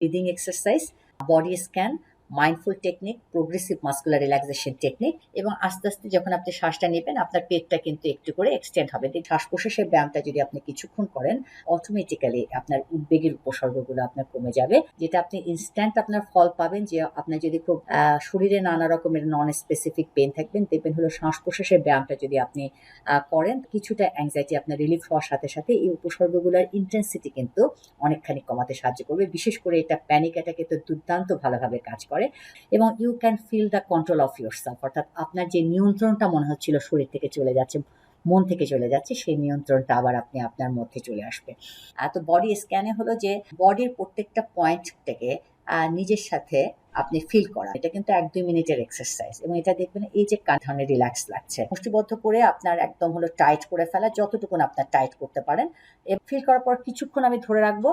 Breathing exercise body scan mindful technique progressive muscular relaxation technique এবং আস্তে আস্তে যখন আপনি শ্বাসটা নেবেন, আপনার পেটটা কিন্তু একটু করে এক্সটেন্ড হবে। শ্বাস প্রশ্বাসের ব্যায়ামটা যদি আপনি কিছুক্ষণ করেন অটোমেটিক্যালি আপনার উদ্বেগের উপসর্গগুলো আপনার কমে যাবে, যেটা আপনি ইনস্ট্যান্ট আপনার ফল পাবেন যে আপনার যদি খুব শরীরে নানা রকমের নন স্পেসিফিক পেন থাকবেন দেখবেন হলো শ্বাস প্রশ্বাসের ব্যায়ামটা যদি আপনি করেন, কিছুটা অ্যাংজাইটি আপনার রিলিফ হওয়ার সাথে সাথে এই উপসর্গগুলোর ইন্টেন্সিটি কিন্তু অনেকখানি কমাতে সাহায্য করবে। বিশেষ করে এটা প্যানিক অ্যাটাকে তো দুর্দান্ত ভালোভাবে কাজ করে। এবং you can feel the control of yourself অর্থাৎ আপনার যে নিয়ন্ত্রণটা মনে হচ্ছিল শরীর থেকে চলে যাচ্ছে, মন থেকে চলে যাচ্ছে, সেই নিয়ন্ত্রণটা আবার আপনি আপনার মধ্যে চলে আসবে। তো বডি স্ক্যানে হলো যে বডির প্রত্যেকটা পয়েন্ট থেকে নিজের সাথে আপনি ফিল করা। এটা কিন্তু এক দুই মিনিটের এক্সারসাইজ এবং এটা দেখবেন এই যে ধরনের রিল্যাক্স লাগছে। মুষ্টিবদ্ধ করে আপনার একদম হলো টাইট করে ফেলা যতটুকু আপনার টাইট করতে পারেন। ফিল করার পর কিছুক্ষণ আমি ধরে রাখব,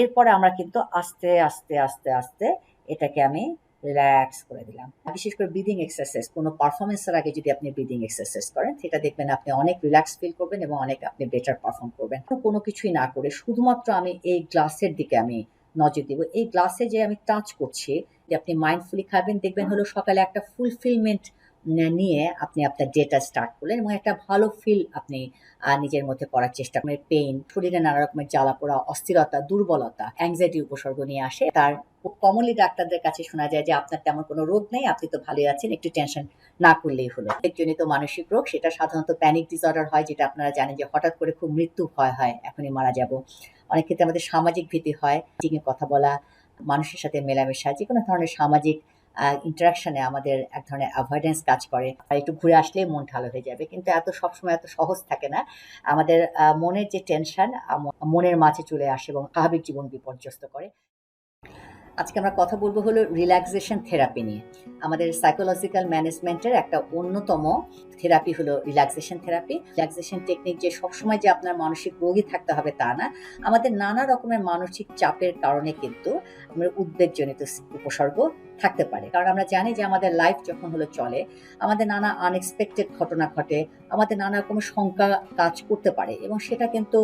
এরপরে আমরা কিন্তু আস্তে আস্তে আস্তে আস্তে এটাকে আমি রিল্যাক্স করে দিলাম। বিশেষ করে ব্রিদিং এক্সারসাইজ কোনো পারফরমেন্সের আগে যদি আপনি ব্রিদিং এক্সারসাইজ করেন, সেটা দেখবেন আপনি অনেক রিল্যাক্স ফিল করবেন এবং অনেক আপনি বেটার পারফর্ম করবেন। কোনো কিছুই না করে শুধুমাত্র আমি এই গ্লাসের দিকে আমি নজর দিব। এই গ্লাসে যে আমি টাচ করছি, যে আপনি মাইন্ডফুলি খাবেন, দেখবেন হলো সকালে একটা ফুলফিলমেন্ট নিয়ে আপনি আপনার ডেটা স্টার্ট করলেন এবং একটা ভালো ফিল আপনি নিজের মধ্যে করার চেষ্টা করেন পেইন শরীরে নানা রকমের জ্বালা পোড়া, অস্থিরতা, দুর্বলতা অ্যাংজাইটি উপসর্গ নিয়ে আসে, তার কমনলি ডাক্তারদের কাছে শোনা যায় যে, আপনার তেমন কোনো রোগ নেই, আপনি তো ভালোই আছেন, একটু টেনশন না করলেই হলো। জনিত মানসিক রোগ, সেটা সাধারণত প্যানিক ডিসঅর্ডার হয়, যেটা আপনারা জানেন যে, হঠাৎ করে খুব মৃত্যু ভয় হয়, এখনই মারা যাব। অনেক ক্ষেত্রে আমাদের সামাজিক ভীতি হয় ঠিক কথা বলা, মানুষের সাথে মেলামেশা যে কোনো ধরনের সামাজিক ইন্টারাকশনে আমাদের এক ধরনের অ্যাভয়েডেন্স কাজ করে। আর একটু ঘুরে আসলেই মন ভালো হয়ে যাবে, কিন্তু এত সবসময় এত সহজ থাকে না। আমাদের মনের যে টেনশন মনের মাঝে চলে আসে এবং স্বাভাবিক জীবন বিপর্যস্ত করে। আজকে আমরা কথা বলব হলো রিল্যাক্সেশন থেরাপি নিয়ে। আমাদের সাইকোলজিক্যাল ম্যানেজমেন্টের একটা অন্যতম থেরাপি হলো রিল্যাক্সেশন থেরাপি রিল্যাক্সেশন টেকনিক যে সবসময় যে আপনার মানসিক রোগী থাকতে হবে তা না। আমাদের নানা রকমের মানসিক চাপের কারণে কিন্তু আমরা উদ্বেগজনিত উপসর্গ থাকতে পারে। কারণ আমরা জানি যে আমাদের লাইফ যখন হলো চলে, আমাদের নানা আনএক্সপেক্টেড ঘটনা ঘটে, আমাদের নানা রকম শঙ্কা কাজ করতে পারে এবং সেটা কিন্তু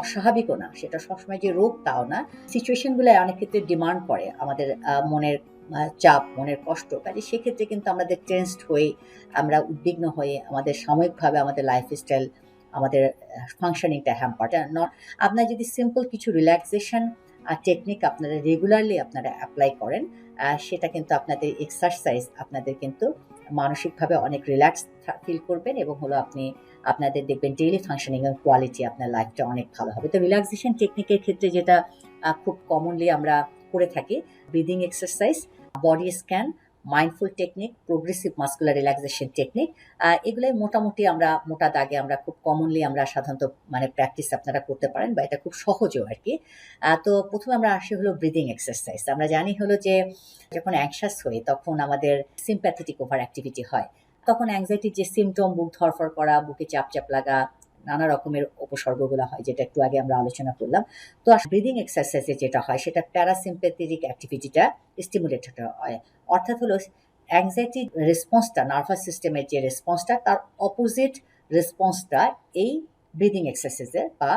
অস্বাভাবিকও না। সেটা সবসময় যে রোগ তাও না। সিচুয়েশনগুলো অনেক ক্ষেত্রে ডিমান্ড করে আমাদের মনের চাপ, মনের কষ্ট। কাজে সেক্ষেত্রে কিন্তু আমাদের টেন্সড হয়ে আমরা উদ্বিগ্ন হয়ে আমাদের সাময়িকভাবে আমাদের লাইফস্টাইল আমাদের ফাংশনিংটা হ্যাম্পার নট আপনার যদি সিম্পল কিছু রিল্যাক্সেশন টেকনিক আপনারা রেগুলারলি আপনারা অ্যাপ্লাই করেন সেটা কিন্তু আপনাদের এক্সারসাইজ আপনাদের কিন্তু মানসিকভাবে অনেক রিল্যাক্স ফিল করবেন এবং হলো আপনি আপনাদের দেখবেন ডেইলি ফাংশনিং এর কোয়ালিটি আপনার লাইফটা অনেক ভালো হবে। তো রিল্যাক্সেশন টেকনিকের ক্ষেত্রে যেটা খুব কমনলি আমরা করে থাকি breathing exercise body scan mindful technique progressive muscular relaxation technique এগুলোই মোটামুটি আমরা মোটা দাগে আমরা খুব কমনলি আমরা সাধারণত মানে প্র্যাকটিস আপনারা করতে পারেন বা এটা খুব সহজও আর কি। তো প্রথমে আমরা আসি হলো ব্রিদিং এক্সারসাইজ আমরা জানি হলো যে যখন অ্যাংশাস হই তখন আমাদের সিম্প্যাথেটিক ওভার অ্যাক্টিভিটি হয়। তখন অ্যাংজাইটির যে সিমটম বুক ধরফর করা, বুকে চাপ চাপ লাগা নানা রকমের উপসর্গগুলো হয়, যেটা একটু আগে আমরা আলোচনা করলাম। তো ব্রিদিং এক্সারসাইজে যেটা হয়, সেটা প্যারাসিম্প্যাথেটিক অ্যাক্টিভিটিটা স্টিমুলেট হয়। অর্থাৎ হলো অ্যাংজাইটি রেসপন্সটা নার্ভাস সিস্টেমের যে রেসপন্সটা তার অপোজিট রেসপন্সটা এই ব্রিদিং এক্সারসাইজে বা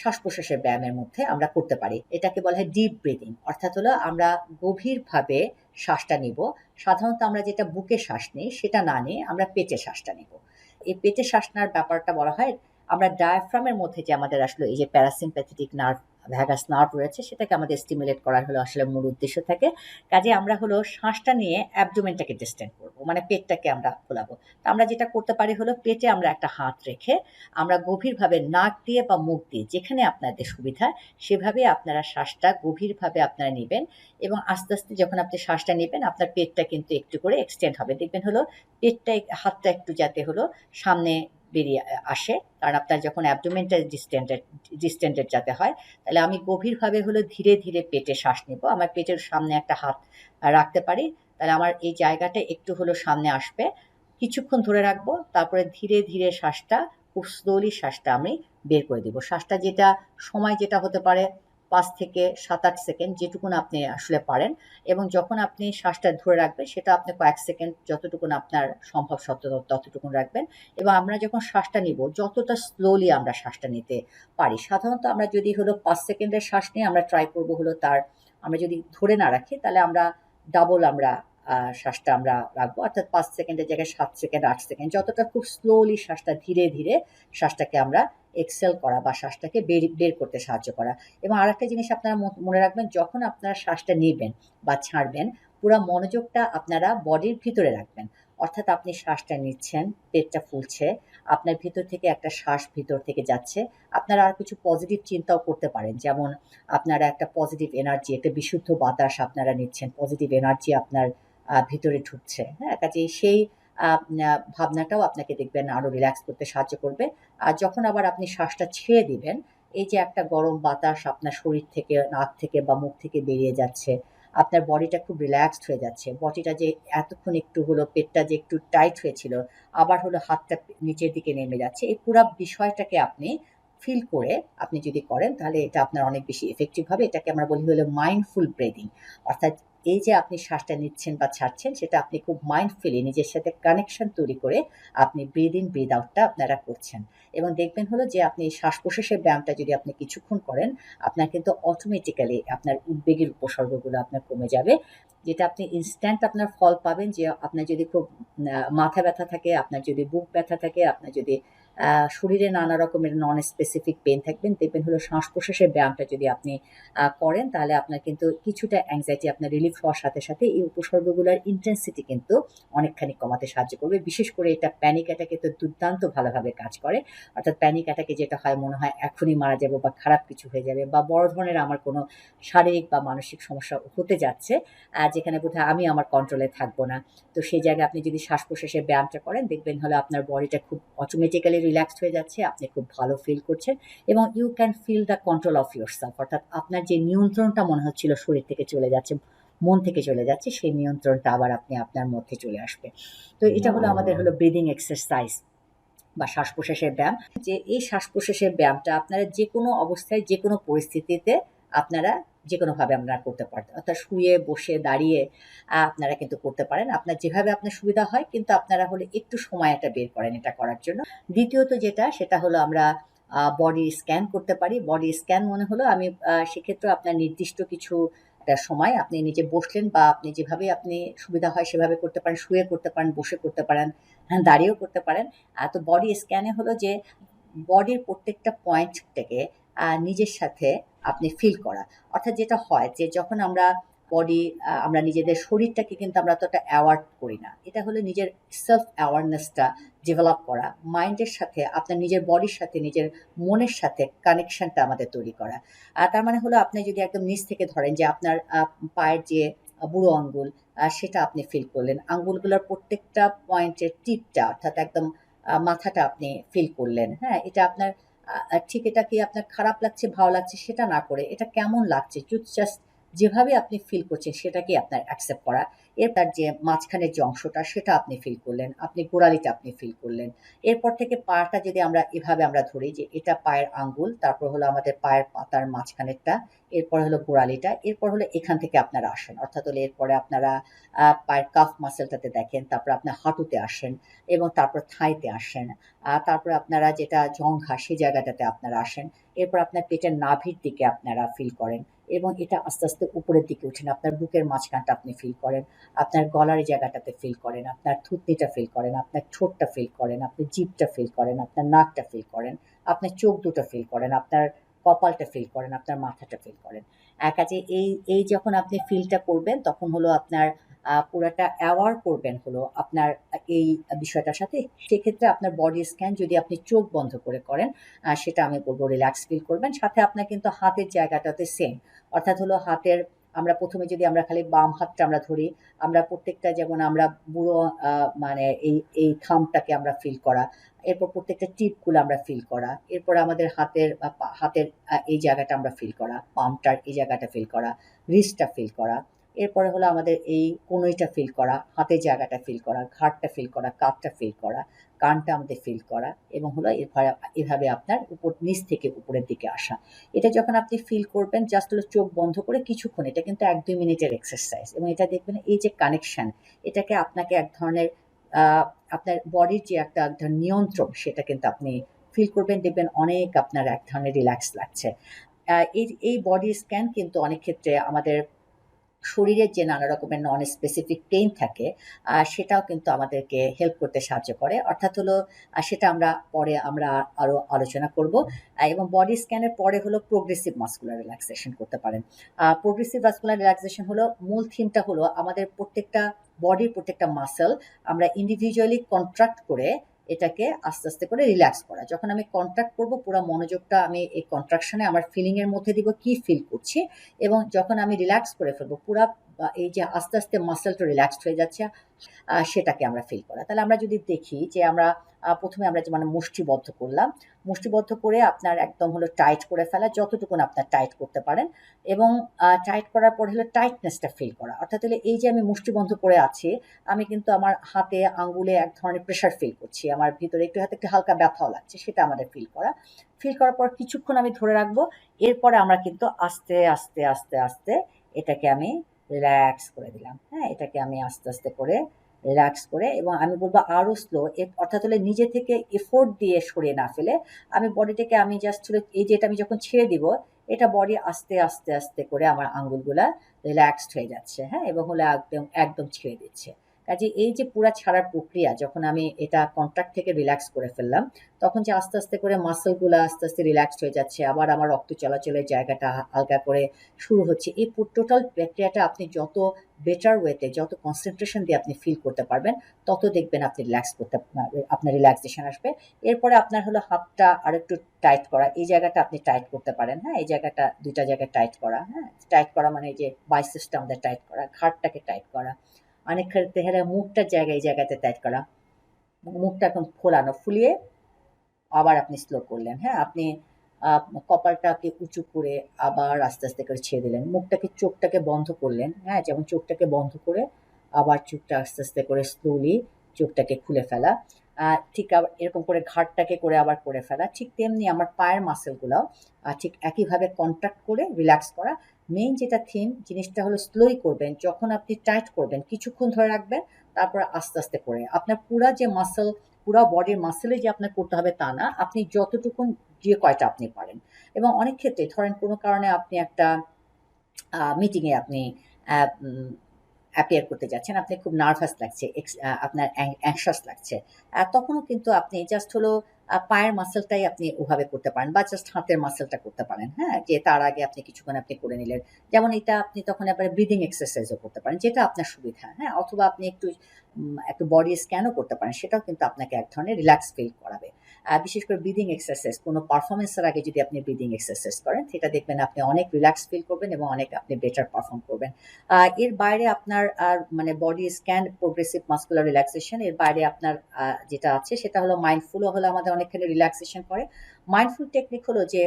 শ্বাস প্রশ্বাসের ব্যায়ামের মধ্যে আমরা করতে পারি। এটাকে বলা হয় ডিপ ব্রিদিং অর্থাৎ হলো আমরা গভীরভাবে শ্বাসটা নিব। সাধারণত আমরা যেটা বুকে শ্বাস নিই, সেটা না নিয়ে আমরা পেটে শ্বাসটা নিব। এই পেটে শ্বাস নেওয়ার ব্যাপারটা বলা হয় আমরা ডায়াফ্রামের মধ্যে যে আমাদের আসলে এই যে প্যারাসিম্প্যাথেটিক নার্ভ ভ্যাগাস নার্ভ রয়েছে, সেটাকে আমাদের স্টিমুলেট করার হলো আসলে মূল উদ্দেশ্য থাকে। কাজে আমরা হলো শ্বাসটা নিয়ে অ্যাবডোমেনটাকে ডিস্টেন্ট করব মানে পেটটাকে আমরা খোলাবো। তো আমরা যেটা করতে পারি হলো পেটে আমরা একটা হাত রেখে আমরা গভীরভাবে নাক দিয়ে বা মুখ দিয়ে যেখানে আপনাদের সুবিধা, সেভাবে আপনারা শ্বাসটা গভীরভাবে আপনারা নেবেন এবং আস্তে আস্তে যখন আপনি শ্বাসটা নেবেন, আপনার পেটটা কিন্তু একটু করে এক্সটেন্ড হবে। দেখবেন হলো পেটটা হাতটা একটু যাতে হলো সামনে বেরিয়ে আসে কারণ আপনার যখন অ্যাবডোমেনটা ডিস্টেন্টেড ডিস্টেন্টেড যাতে হয়, তাহলে আমি গভীরভাবে হলো ধীরে ধীরে পেটে শ্বাস নেব। আমার পেটের সামনে একটা হাত রাখতে পারি। তাহলে আমার এই জায়গাটা একটু হলো সামনে আসবে। কিছুক্ষণ ধরে রাখব। তারপরে ধীরে ধীরে শ্বাসটা, খুব স্লোলি শ্বাসটা আমি বের করে দেবো। শ্বাসটা যেটা, সময় যেটা হতে পারে পাঁচ থেকে সাত, আট সেকেন্ড যেটুকুন আপনি আসলে পারেন এবং যখন আপনি শ্বাসটা ধরে রাখবেন, সেটা আপনি কয়েক সেকেন্ড যতটুকুন আপনার সম্ভব ততটুকুন রাখবেন এবং আমরা যখন শ্বাসটা নিব, যতটা স্লোলি আমরা শ্বাসটা নিতে পারি, সাধারণত আমরা যদি হলো পাঁচ সেকেন্ডের শ্বাস নিয়ে আমরা ট্রাই করব হলো তার, আমরা যদি ধরে না রাখি, তাহলে আমরা ডাবল আমরা শ্বাসটা আমরা রাখব। অর্থাৎ পাঁচ সেকেন্ডের জায়গায় সাত সেকেন্ড, আট সেকেন্ড। যতটা খুব স্লোলি শ্বাসটা ধীরে ধীরে শ্বাসটাকে আমরা এক্সেল করা বা শ্বাসটাকে বের বের করতে সাহায্য করা। এবং আরেকটা জিনিস আপনারা মনে রাখবেন, যখন আপনারা শ্বাসটা নেবেন বা ছাড়বেন, পুরো মনোযোগটা আপনারা বডির ভিতরে রাখবেন। অর্থাৎ আপনি শ্বাসটা নিচ্ছেন, পেটটা ফুলছে, আপনার ভিতর থেকে একটা শ্বাস ভিতর থেকে যাচ্ছে। আপনারা আর কিছু পজিটিভ চিন্তাও করতে পারেন। যেমন আপনারা একটা পজিটিভ এনার্জি একটা বিশুদ্ধ বাতাস আপনারা নিচ্ছেন পজিটিভ এনার্জি আপনার ভিতরে ঢুকছে হ্যাঁ? কাজে সেই ভাবনাটাও আপনাকে দেখবেন আরও রিল্যাক্স করতে সাহায্য করবে। আর যখন আবার আপনি শ্বাসটা ছেড়ে দিবেন, এই যে একটা গরম বাতাস আপনার শরীর থেকে, নাক থেকে বা মুখ থেকে বেরিয়ে যাচ্ছে, আপনার বডিটা খুব রিল্যাক্সড হয়ে যাচ্ছে, বডিটা যে এতক্ষণ একটু হলো, পেটটা যে একটু টাইট হয়েছিল, আবার হলো হাতটা নিচের দিকে নেমে যাচ্ছে, এই পুরো বিষয়টাকে আপনি ফিল করে আপনি যদি করেন, তাহলে এটা আপনার অনেক বেশি এফেক্টিভ হবে। এটাকে আমরা বলি হলো মাইন্ডফুল ব্রেদিং অর্থাৎ এই যে আপনি শ্বাসটা নিচ্ছেন বা ছাড়ছেন, সেটা আপনি খুব মাইন্ডফুলি নিজের সাথে কানেকশন তৈরি করে আপনি ব্রিদ ইন ব্রিদ আউটটা আপনারা করছেন। এবং দেখবেন হলো যে আপনি শ্বাস প্রশ্বাসের ব্যায়ামটা যদি আপনি কিছুক্ষণ করেন, আপনার কিন্তু অটোমেটিক্যালি আপনার উদ্বেগের উপসর্গগুলো আপনার কমে যাবে, যেটা আপনি ইনস্ট্যান্ট আপনার ফল পাবেন যে আপনার যদি খুব মাথা ব্যথা থাকে, আপনার যদি বুক ব্যথা থাকে, আপনার যদি শরীরে নানা রকমের নন স্পেসিফিক পেন থাকবেন দেখবেন হলো শ্বাস প্রশ্বাসের ব্যায়ামটা যদি আপনি করেন, তাহলে আপনার কিন্তু কিছুটা অ্যাংজাইটি আপনার রিলিফ হওয়ার সাথে সাথে এই উপসর্গগুলোর ইন্টেন্সিটি কিন্তু অনেকখানি কমাতে সাহায্য করবে। বিশেষ করে এটা প্যানিক অ্যাটাকে তো দুর্দান্ত ভালোভাবে কাজ করে। অর্থাৎ প্যানিক অ্যাটাকে যেটা হয়, মনে হয় এখনই মারা যাব বা খারাপ কিছু হয়ে যাবে বা বড় ধরনের আমার কোনো শারীরিক বা মানসিক সমস্যা হতে যাচ্ছে যেখানে বোধহয় আমি আমার কন্ট্রোলে থাকব না। তো সেই জায়গায় আপনি যদি শ্বাস প্রশ্বাসের ব্যায়ামটা করেন, দেখবেন হলো আপনার বডিটা খুব অটোমেটিক্যালি রিল্যাক্সড হয়ে যাচ্ছে, আপনি খুব ভালো ফিল করছেন এবং you can feel the control of yourself অর্থাৎ আপনার যে নিয়ন্ত্রণটা মনে হচ্ছিল শরীর থেকে চলে যাচ্ছে, মন থেকে চলে যাচ্ছে, সেই নিয়ন্ত্রণটা আবার আপনি আপনার মধ্যে চলে আসবে। তো এটা হলো আমাদের হলো ব্রিদিং এক্সারসাইজ বা শ্বাস প্রশ্বাসের ব্যায়াম। যে এই শ্বাস প্রশ্বাসের ব্যায়ামটা আপনারা যে কোনো অবস্থায় যে কোনো পরিস্থিতিতে আপনারা যে কোনোভাবে আপনারা করতে পারেন অর্থাৎ শুয়ে বসে দাঁড়িয়ে আপনারা কিন্তু করতে পারেন। আপনার যেভাবে আপনার সুবিধা হয়, কিন্তু আপনারা হলে একটু সময় একটা বের করেন এটা করার জন্য। দ্বিতীয়ত যেটা, সেটা হলো আমরা বডি স্ক্যান করতে পারি। বডি স্ক্যান মনে হলো আমি সেক্ষেত্রে আপনার নির্দিষ্ট কিছু একটা সময় আপনি নিজে বসলেন বা আপনি যেভাবে আপনি সুবিধা হয় সেভাবে করতে পারেন, শুয়ে করতে পারেন, বসে করতে পারেন হ্যাঁ দাঁড়িয়েও করতে পারেন। তো বডি স্ক্যানে হলো যে বডির প্রত্যেকটা পয়েন্ট থেকে নিজের সাথে আপনি ফিল করা। অর্থাৎ যেটা হয় যে যখন আমরা বডি আমরা নিজেদের শরীরটাকে কিন্তু আমরা ততটা অ্যাওয়ার্ড করি না। এটা হলো নিজের সেলফ অ্যাওয়ারনেসটা ডেভেলপ করা মাইন্ডের সাথে, আপনার নিজের বডির সাথে, নিজের মনের সাথে কানেকশনটা আমাদের তৈরি করা। আর তার মানে হলো আপনি যদি একদম নিচ থেকে ধরেন যে আপনার পায়ের যে বুড়ো আঙ্গুল সেটা আপনি ফিল করলেন। আঙ্গুলগুলোর প্রত্যেকটা পয়েন্টের টিপটা, অর্থাৎ একদম মাথাটা আপনি ফিল করলেন। হ্যাঁ এটা আপনার ঠিক এটা কি আপনার খারাপ লাগছে, ভালো লাগছে সেটা না করে, এটা কেমন লাগছে? জাস্ট যেভাবে আপনি ফিল করছেন সেটাকে আপনার অ্যাকসেপ্ট করা। এর তার যে মাঝখানের যে অংশটা সেটা আপনি ফিল করলেন, আপনি গোড়ালিটা আপনি ফিল করলেন। এরপর থেকে পাটা যদি আমরা এভাবে আমরা ধরি যে এটা পায়ের আঙ্গুল, তারপর হলো আমাদের পায়ের পাতার মাঝখানেরটা, এরপর হলো গোড়ালিটা, এরপর হলো এখান থেকে আপনারা আসেন। অর্থাৎ হলো এরপরে আপনারা পায়ের কাফ মাসেলটাতে দেখেন, তারপর আপনার হাঁটুতে আসেন এবং তারপর থাইতে আসেন। তারপর আপনারা যেটা জংঘা সেই জায়গাটাতে আপনারা আসেন। এরপর আপনার পেটের নাভির দিকে আপনারা ফিল করেন। এবং এটা আস্তে আস্তে উপরের দিকে উঠেন আপনার বুকের মাঝখানটা আপনি ফিল করেন, আপনার গলার জায়গাটাতে ফিল করেন, আপনার থুতনিটা ফিল করেন, আপনার ঠোঁটটা ফিল করেন আপনি জিভটা ফিল করেন, আপনার নাকটা ফিল করেন, আপনার চোখ দুটো ফিল করেন, আপনার কপালটা ফিল করেন, আপনার মাথাটা ফিল করেন। কাজে এই এই যখন আপনি ফিলটা করবেন, তখন হলো আপনার পুরাটা অ্যাওয়ার করবেন হলো আপনার এই বিষয়টার সাথে। সেক্ষেত্রে আপনার বডি স্ক্যান যদি আপনি চোখ বন্ধ করে করেন সেটা আমি বলব রিল্যাক্স ফিল করবেন। সাথে আপনার কিন্তু হাতের জায়গাটাতে সেম অর্থাৎ হলো হাতের, আমরা প্রথমে যদি আমরা খালি বাম হাতটা আমরা ধরি, আমরা প্রত্যেকটা যেমন আমরা বুড়ো মানে এই এই থামটাকে আমরা ফিল করা, এরপর প্রত্যেকটা টিপগুলো আমরা ফিল করা, এরপর আমাদের হাতের হাতের এই জায়গাটা আমরা ফিল করা পামটার এই জায়গাটা ফিল করা রিস্টটা ফিল করা। এরপরে হলো আমাদের এই কনুইটা ফিল করা, হাতের জায়গাটা ফিল করা ঘাটটা ফিল করা কাঠটা ফিল করা, কানটা আমাদের ফিল করা এবং হলো এরপরে এভাবে আপনার উপর, নিচ থেকে উপরের দিকে আসা। এটা যখন আপনি ফিল করবেন জাস্ট হলো চোখ বন্ধ করে কিছুক্ষণ, এটা কিন্তু এক দুই মিনিটের এক্সারসাইজ এবং এটা দেখবেন এই যে কানেকশান এটাকে আপনাকে এক ধরনের আপনার বডির যে একটা, এক ধরনের নিয়ন্ত্রণ, সেটা কিন্তু আপনি ফিল করবেন, দেখবেন অনেক আপনার এক ধরনের রিল্যাক্স লাগছে। এই এই বডি স্ক্যান কিন্তু অনেক ক্ষেত্রে আমাদের শরীরের যে নানা রকমের নন স্পেসিফিক পেইন থাকে সেটাও কিন্তু আমাদেরকে হেল্প করতে সাহায্য করে। অর্থাৎ হলো সেটা আমরা পরে আমরা আরও আলোচনা করব। এবং বডি স্ক্যানের পরে হলো প্রোগ্রেসিভ মাস্কুলার রিল্যাক্সেশন করতে পারেন। প্রোগ্রেসিভ মাস্কুলার রিল্যাক্সেশন হলো, মূল থিমটা হলো আমাদের প্রত্যেকটা বডির প্রত্যেকটা মাসেল আমরা ইন্ডিভিজুয়ালি কন্ট্রাক্ট করে এটাকে আস্তে আস্তে করে রিল্যাক্স করা। যখন আমি কন্ট্রাক্ট করব, পুরো মনোযোগটা আমি এই কন্ট্রাকশনে আমার ফিলিংয়ের মধ্যে দিব কি ফিল করছি এবং যখন আমি রিল্যাক্স করে ফেলব, পুরো এই যে আস্তে আস্তে মাসেলটা রিল্যাক্স হয়ে যাচ্ছে সেটাকে আমরা ফিল করা। তাহলে আমরা যদি দেখি যে আমরা প্রথমে আমরা যে মানে মুষ্টিবদ্ধ করলাম, মুষ্টিবদ্ধ করে আপনার একদম হলো টাইট করে ফেলা, যতটুকুন আপনার টাইট করতে পারেন এবং টাইট করার পর হলো টাইটনেসটা ফিল করা। অর্থাৎ হলো এই যে আমি মুষ্টিবন্ধ করে আছি, আমি কিন্তু আমার হাতে, আঙ্গুলে এক ধরনের প্রেশার ফিল করছি। আমার ভিতরে একটু হাতে একটু হালকা ব্যথাও লাগছে, সেটা আমাদের ফিল করা। ফিল করার পর কিছুক্ষণ আমি ধরে রাখব, এরপরে আমরা কিন্তু আস্তে আস্তে আস্তে আস্তে এটাকে আমি রিল্যাক্স করে দিলাম। হ্যাঁ এটাকে আমি আস্তে আস্তে করে রিল্যাক্স করে এবং আমি বলব আরও স্লো অর্থাৎ হলে নিজে থেকে এফোর্ট দিয়ে সরিয়ে না ফেলে। আমি বডিটাকে আমি জাস্ট এই যে এটা আমি যখন ছেড়ে দিব, এটা বডি আস্তে আস্তে আস্তে করে আমার আঙ্গুলগুলা রিল্যাক্সড হয়ে যাচ্ছে হ্যাঁ? এবং হলে একদম একদম ছেড়ে দিচ্ছে। কাজে এই যে পুরা ছাড়ার প্রক্রিয়া, যখন আমি এটা কন্ট্রাক্ট থেকে রিল্যাক্স করে ফেললাম, তখন যে আস্তে আস্তে করে মাসেলগুলো আস্তে আস্তে রিল্যাক্সড হয়ে যাচ্ছে, আবার আমার রক্ত চলাচলের জায়গাটা হালকা করে শুরু হচ্ছে। এই টোটাল প্রক্রিয়াটা আপনি যত বেটার ওয়েতে যত কনসেন্ট্রেশন দিয়ে আপনি ফিল করতে পারবেন, তত দেখবেন আপনি রিল্যাক্স করতে আপনার রিল্যাক্সেশন আসবে। এরপরে আপনার হলো হাতটা আরেকটু টাইট করা, এই জায়গাটা আপনি টাইট করতে পারেন হ্যাঁ? এই জায়গাটা, দুইটা জায়গায় টাইট করা হ্যাঁ? টাইট করা মানে যে বাইসেসটা আমাদের টাইট করা ঘাটটাকে টাইট করা। অনেক ক্ষেত্রে হলে মুখটার জায়গায় জায়গাতে টাইট করা। মুখটা এখন ফোলানো, ফুলিয়ে আবার আপনি স্লো করলেন হ্যাঁ? আপনি কপালটাকে উঁচু করে আবার আস্তে আস্তে করে ছেড়ে দিলেন। মুখটাকে, চোখটাকে বন্ধ করলেন হ্যাঁ? যেমন চোখটাকে বন্ধ করে আবার চোখটা আস্তে আস্তে করে স্লোলি চোখটাকে খুলে ফেলা। ঠিক আবার এরকম করে ঘাটটাকে করে আবার করে ফেলা। ঠিক তেমনি আমার পায়ের মাসেলগুলোও ঠিক একইভাবে কন্ট্যাক্ট করে রিল্যাক্স করা। মেইন যেটা থিম জিনিসটা হলো স্লোই করবেন, যখন আপনি টাইট করবেন, কিছুক্ষণ ধরে রাখবেন, তারপর আস্তে আস্তে করে। আপনার পুরা যে মাসেল পুরা বডির মাসেলে যে আপনার করতে হবে তা না, আপনি যতটুকুন যে কয়টা আপনি পারেন। এবং অনেক ক্ষেত্রে ধরেন কোনো কারণে আপনি একটা মিটিংয়ে আপনি অ্যাপিয়ার করতে যাচ্ছেন, আপনি খুব নার্ভাস লাগছে আপনার অ্যাংশাস লাগছে। তখনও কিন্তু আপনি জাস্ট হলো পায়ের মাসেলটাই আপনি ওভাবে করতে পারেন বা জাস্ট হাতের মাসেলটা করতে পারেন হ্যাঁ? যে তার আগে আপনি কিছুক্ষণ আপনি করে নিলেন। যেমন এটা আপনি তখন আপনার ব্রিদিং এক্সারসাইজও করতে পারেন, যেটা আপনার সুবিধা হ্যাঁ? অথবা আপনি একটু একটু বডি স্ক্যানও করতে পারেন, সেটাও কিন্তু আপনাকে এক ধরনের রিল্যাক্স ফিল করাবে। বিশেষ করে ব্রিদিং এক্সারসাইজ কোনো পারফরমেন্সের আগে যদি আপনি ব্রিদিং এক্সারসাইজ করেন, সেটা দেখবেন আপনি অনেক রিল্যাক্স ফিল করবেন এবং অনেক আপনি বেটার পারফর্ম করবেন। এর বাইরে আপনার আর মানে body scan progressive muscular relaxation এর বাইরে আপনার যেটা আছে সেটা হলো মাইন্ডফুলও হলো আমাদের অনেকখানি রিল্যাক্সেশন করে। মাইন্ডফুল টেকনিক হলো যে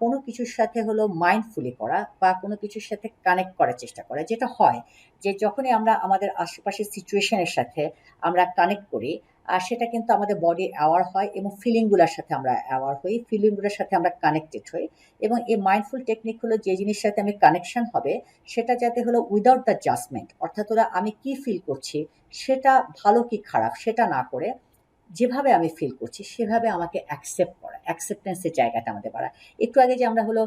কোনো কিছুর সাথে হলো মাইন্ডফুলি করা বা কোনো কিছুর সাথে কানেক্ট করার চেষ্টা করা, যেটা হয় যে যখনই আমরা আমাদের আশেপাশের সিচুয়েশনের সাথে আমরা কানেক্ট করি সেটা কিন্তু আমাদের বডি অ্যাওয়ার হয় এবং ফিলিংগুলোর সাথে আমরা অ্যাওয়ার হই ফিলিংগুলোর সাথে আমরা কানেক্টেড হই এবং এই মাইন্ডফুল টেকনিক হলো যে জিনিসের সাথে আমি কানেকশন হবে, সেটা যাতে হলো উইদাউট দ্য জাজমেন্ট অর্থাৎ ওরা আমি কি ফিল করছি, সেটা ভালো কি খারাপ, সেটা না করে যেভাবে আমি ফিল করছি, সেভাবে আমাকে অ্যাকসেপ্ট করা অ্যাকসেপ্টেন্সের জায়গাটা আমাদের বাড়া একটু আগে যে আমরা হলো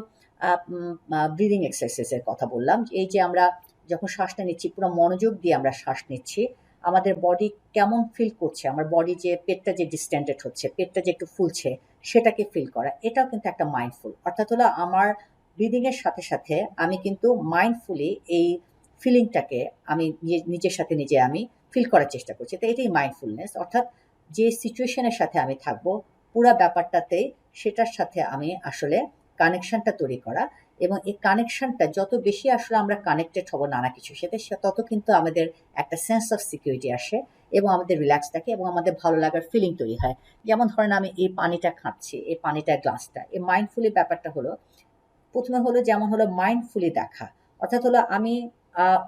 ব্রিদিং এক্সারসাইজের কথা বললাম, এই যে আমরা যখন শ্বাসটা নিচ্ছি, পুরো মনোযোগ দিয়ে আমরা শ্বাস নিচ্ছি আমাদের বডি কেমন ফিল করছে, আমার বডি যে পেটটা যে ডিস্ট্যান্ডেড হচ্ছে, পেটটা যে একটু ফুলছে, সেটাকে ফিল করা, এটাও কিন্তু একটা মাইন্ডফুল অর্থাৎ হলো আমার ব্রিদিংয়ের সাথে সাথে আমি কিন্তু মাইন্ডফুলি এই ফিলিংটাকে আমি নিজে- নিজের সাথে নিজে আমি ফিল করার চেষ্টা করছি। তো এটাই মাইন্ডফুলনেস অর্থাৎ যে সিচুয়েশনের সাথে আমি থাকব, পুরো ব্যাপারটাতে সেটার সাথে আমি আসলে কানেকশনটা তৈরি করা এবং এই কানেকশনটা যত বেশি আসলে আমরা কানেক্টেড হব নানা কিছুর সাথে, সে- তত কিন্তু আমাদের একটা সেন্স অফ সিকিউরিটি আসে এবং আমাদের রিল্যাক্স থাকে এবং আমাদের ভালো লাগার ফিলিং তৈরি হয়। যেমন ধরেন আমি এই পানিটা খাচ্ছি, এই পানিটা গ্লাসটা এই মাইন্ডফুলি ব্যাপারটা হলো, প্রথমে হলো যেমন হলো মাইন্ডফুলি দেখা, অর্থাৎ হলো আমি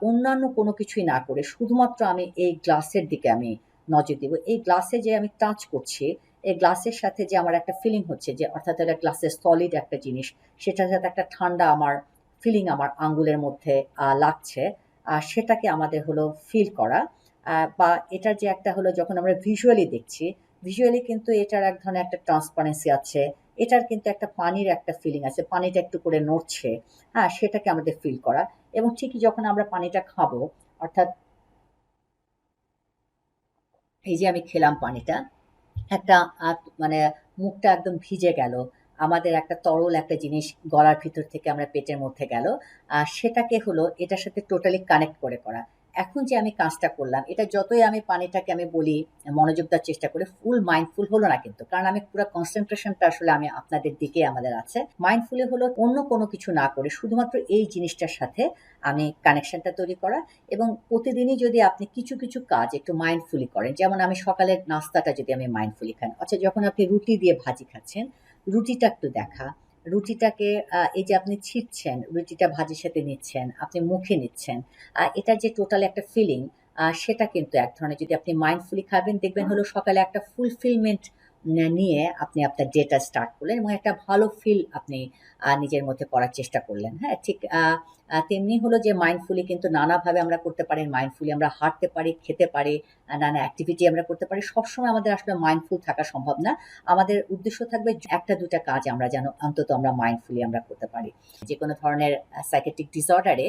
অন্যান্য কোনো কিছুই না করে শুধুমাত্র আমি এই গ্লাসের দিকে আমি নজর দিব, এই গ্লাসে যে আমি টাচ করছি এই গ্লাসের সাথে যে আমার একটা ফিলিং হচ্ছে যে অর্থাৎ এটা গ্লাসের সলিড একটা জিনিস, সেটার সাথে একটা ঠান্ডা আমার ফিলিং আমার আঙ্গুলের মধ্যে লাগছে আর সেটাকে আমাদের হলো ফিল করা। বা এটার যে একটা হলো যখন আমরা ভিজুয়ালি দেখছি ভিজুয়ালি কিন্তু এটার এক ধরনের একটা ট্রান্সপারেন্সি আছে, এটার কিন্তু একটা পানির একটা ফিলিং আছে, পানিটা একটু করে নড়ছে হ্যাঁ সেটাকে আমাদের ফিল করা। এবং ঠিকই যখন আমরা পানিটা খাব, অর্থাৎ এই যে আমি খেলাম পানিটা একটা মানে মুখটা একদম ভিজে গেল। আমাদের একটা তরল একটা জিনিস গলার ভিতর থেকে আমরা পেটের মধ্যে গেল। আর সেটাকে হলো এটার সাথে টোটালি কানেক্ট করে করা। এখন যে আমি কাজটা করলাম, এটা যতই আমি পানিটাকে আমি বলি, মনোযোগ দেওয়ার চেষ্টা করি ফুল মাইন্ডফুল হলো না কিন্তু। কারণ আমি পুরো কনসেন্ট্রেশনটা আসলে আমি আপনাদের দিকে আমাদের আছে। মাইন্ডফুলি হলো অন্য কোনো কিছু না করে, শুধুমাত্র এই জিনিসটার সাথে আমি কানেকশনটা তৈরি করা এবং প্রতিদিনই যদি আপনি কিছু কিছু কাজ একটু মাইন্ডফুলি করেন, যেমন আমি সকালের নাস্তাটা যদি আমি মাইন্ডফুলি খান আচ্ছা যখন আপনি রুটি দিয়ে ভাজি খাচ্ছেন, রুটিটা একটু দেখা রুটিটাকে এই যে আপনি ছিটছেন রুটিটা ভাজির সাথে নিচ্ছেন আপনি মুখে নিচ্ছেন এটা যে টোটাল একটা ফিলিং সেটা কিন্তু এক ধরনের যদি আপনি মাইন্ডফুলি খাবেন দেখবেন হলো সকালে একটা ফুলফিলমেন্ট নিয়ে আপনি আপনার ডেটা স্টার্ট করলেন এবং একটা ভালো ফিল আপনি নিজের মধ্যে করার চেষ্টা করলেন। হ্যাঁ ঠিক তেমনি হলো যে মাইন্ডফুলি কিন্তু নানাভাবে আমরা করতে পারি মাইন্ডফুলি আমরা হাঁটতে পারি, খেতে পারি নানা অ্যাক্টিভিটি আমরা করতে পারি। সবসময় আমাদের আসলে মাইন্ডফুল থাকা সম্ভব না। আমাদের উদ্দেশ্য থাকবে একটা দুটা কাজ আমরা যেন অন্তত আমরা মাইন্ডফুলি আমরা করতে পারি। যে কোনো ধরনের সাইকেটিক ডিসঅর্ডারে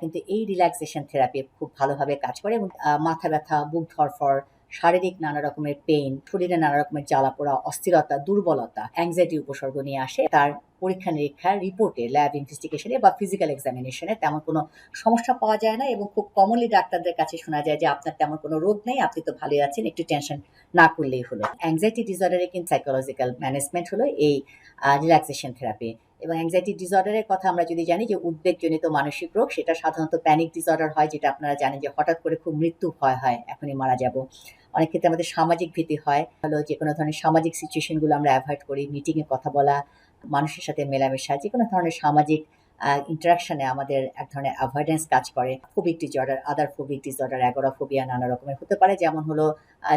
কিন্তু এই রিল্যাক্সেশন থেরাপি খুব ভালোভাবে কাজ করে এবং মাথা ব্যথা বুক ধরফর শারীরিক নানা রকমের পেইন শরীরে নানা রকমের জ্বালা পোড়া, অস্থিরতা, দুর্বলতা অ্যাংজাইটি উপসর্গ নিয়ে আসে। তার পরীক্ষা নিরীক্ষার রিপোর্টে ল্যাব ইনভেস্টিগেশনে বা ফিজিক্যাল এক্সামিনেশনে তেমন কোনো সমস্যা পাওয়া যায় না এবং খুব কমনলি ডাক্তারদের কাছে শোনা যায় যে আপনার তেমন কোনো রোগ নেই, আপনি তো ভালোই আছেন, একটু টেনশন না করলেই হলো। অ্যাংজাইটি ডিসঅর্ডারে কিন্তু সাইকোলজিক্যাল ম্যানেজমেন্ট হলো এই রিল্যাক্সেশন থেরাপি এবং অ্যাংজাইটি ডিসঅর্ডারের কথা আমরা যদি জানি যে উদ্বেগজনিত মানসিক রোগ, সেটা সাধারণত প্যানিক ডিসঅর্ডার হয়, যেটা আপনারা জানেন যে হঠাৎ করে খুব মৃত্যু ভয় হয়, এখনই মারা যাব। অনেক ক্ষেত্রে আমাদের সামাজিক ভীতি হয়। হলো যে কোনো ধরনের সামাজিক সিচুয়েশনগুলো আমরা অ্যাভয়েড করি মিটিংয়ে কথা বলা, মানুষের সাথে মেলামেশা, যে কোনো ধরনের সামাজিক ইন্টারাকশনে আমাদের এক ধরনের অ্যাভয়েডেন্স কাজ করে। Phobic disorder other phobic disorder agoraphobia নানা রকমের হতে পারে। যেমন হলো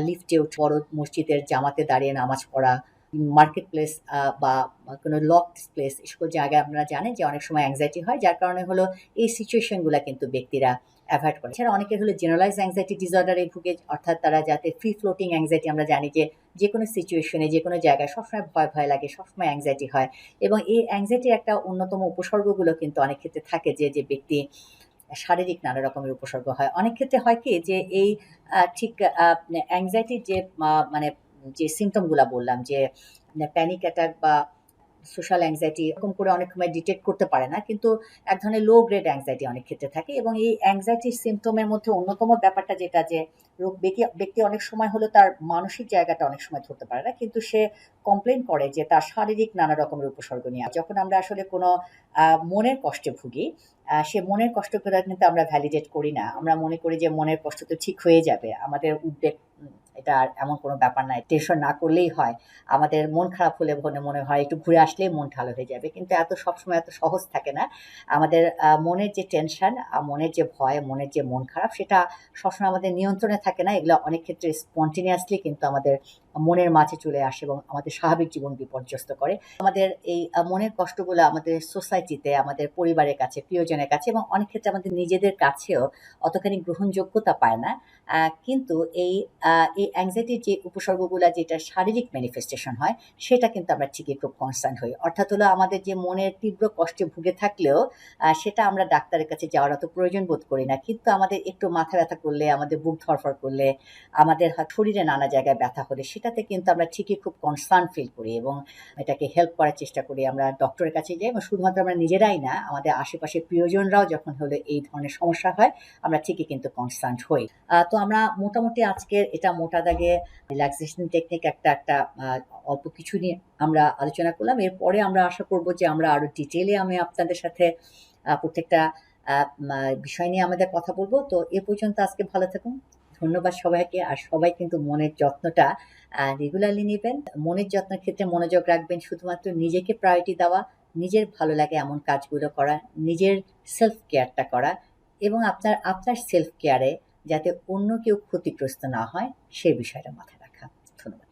লিফটে উঠ বড় মসজিদের জামাতে দাঁড়িয়ে নামাজ পড়া মার্কেট প্লেস বা কোনো লক প্লেস এসকল জায়গায় আপনারা জানেন যে অনেক সময় অ্যাংজাইটি হয়। যার কারণে হলো এই সিচুয়েশনগুলো কিন্তু ব্যক্তিরা অ্যাভয়েড করে। এছাড়া অনেকের হলো জেনারেলাইজ অ্যাংজাইটি ডিসঅর্ডারে ভুগে, অর্থাৎ তারা যাতে ফ্রি ফ্লোটিং অ্যাংজাইটি আমরা জানি যে যে কোনো সিচুয়েশনে যে কোনো জায়গায় সবসময় ভয় ভয় লাগে, সবসময় অ্যাংজাইটি হয়। এবং এই অ্যাংজাইটির একটা অন্যতম উপসর্গগুলো কিন্তু অনেক ক্ষেত্রে থাকে যে যে ব্যক্তি শারীরিক নানা রকমের উপসর্গ হয়। অনেক ক্ষেত্রে হয় কি যে এই ঠিক অ্যাংজাইটির যে মানে যে সিমটমগুলো বললাম, যে প্যানিক অ্যাটাক বা সোশ্যাল অ্যাংজাইটি এরকম করে অনেক সময় ডিটেক্ট করতে পারে না, কিন্তু এক ধরনের লো গ্রেড অ্যাংজাইটি অনেক ক্ষেত্রে থাকে এবং এই অ্যাংজাইটির সিমটমের মধ্যে অন্যতম ব্যাপারটা যেটা যে, রোগ ব্যক্তি অনেক সময় হলো তার মানসিক জায়গাটা অনেক সময় ধরতে পারে না, কিন্তু সে কমপ্লেন করে যে তার শারীরিক নানা রকমের উপসর্গ নিয়ে। যখন আমরা আসলে কোনো মনের কষ্টে ভুগি সে মনের কষ্ট কিন্তু আমরা ভ্যালিডেট করি না। আমরা মনে করি যে মনের কষ্ট তো ঠিক হয়ে যাবে, আমাদের উদ্বেগ এটা এমন কোনো ব্যাপার নয়। টেনশন না করলেই হয়। আমাদের মন খারাপ হলে মনে মনে হয় একটু ঘুরে আসলেই মন ভালো হয়ে যাবে। কিন্তু এত সবসময় এত সহজ থাকে না। আমাদের মনের যে টেনশন মনের যে ভয়, মনের যে মন খারাপ, সেটা সবসময় আমাদের নিয়ন্ত্রণে থাকে না। এগুলো অনেক ক্ষেত্রে স্পন্টিনিয়াসলি কিন্তু আমাদের মনের মাঝে চলে আসে এবং আমাদের স্বাভাবিক জীবন বিপর্যস্ত করে। আমাদের এই মনের কষ্টগুলো আমাদের সোসাইটিতে আমাদের পরিবারের কাছে, প্রিয়জনের কাছে এবং অনেক ক্ষেত্রে আমাদের নিজেদের কাছেও অতখানি গ্রহণযোগ্যতা পায় না। কিন্তু এই এই অ্যাংজাইটির যে উপসর্গগুলো যেটা শারীরিক ম্যানিফেস্টেশন হয়, সেটা কিন্তু আমরা ঠিকই খুব কনসার্ন হই। অর্থাৎ হলো আমাদের যে মনের তীব্র কষ্টে ভুগে থাকলেও সেটা আমরা ডাক্তারের কাছে যাওয়ার অত প্রয়োজন বোধ করি না। কিন্তু আমাদের একটু মাথা ব্যথা করলে, আমাদের বুক ধরফর করলে, আমাদের শরীরে নানা জায়গায় ব্যথা হলে সেটাতে কিন্তু আমরা ঠিকই খুব কনসার্ন ফিল করি এবং এটাকে হেল্প করার চেষ্টা করি। আমরা ডক্টরের কাছে যাই এবং শুধুমাত্র আমরা নিজেরাই না, আমাদের আশেপাশে প্রিয়জনরাও যখন হলে এই ধরনের সমস্যা হয়, আমরা ঠিকই কিন্তু কনসার্ন হই। তো আমরা মোটামুটি আজকের এটা মোটা দাগে রিল্যাক্সেশন টেকনিক একটা একটা অল্প কিছু নিয়ে আমরা আলোচনা করলাম। এরপরে আমরা আশা করব যে আমরা আরও ডিটেলে আমি আপনাদের সাথে প্রত্যেকটা বিষয় নিয়ে আমাদের কথা বলব। তো এ পর্যন্ত আজকে ভালো থাকুন। ধন্যবাদ সবাইকে, আর সবাই কিন্তু মনের যত্নটা রেগুলারলি নেবেন। মনের যত্নের ক্ষেত্রে মনোযোগ রাখবেন, শুধুমাত্র নিজেকে প্রায়োরিটি দেওয়া, নিজের ভালো লাগে এমন কাজগুলো করা, নিজের সেলফ কেয়ারটা করা, এবং আপনার আপনার সেলফ কেয়ারে যাতে অন্য কেউ ক্ষতিগ্রস্ত না হয়, সে বিষয়টা মাথায় রাখা। ধন্যবাদ।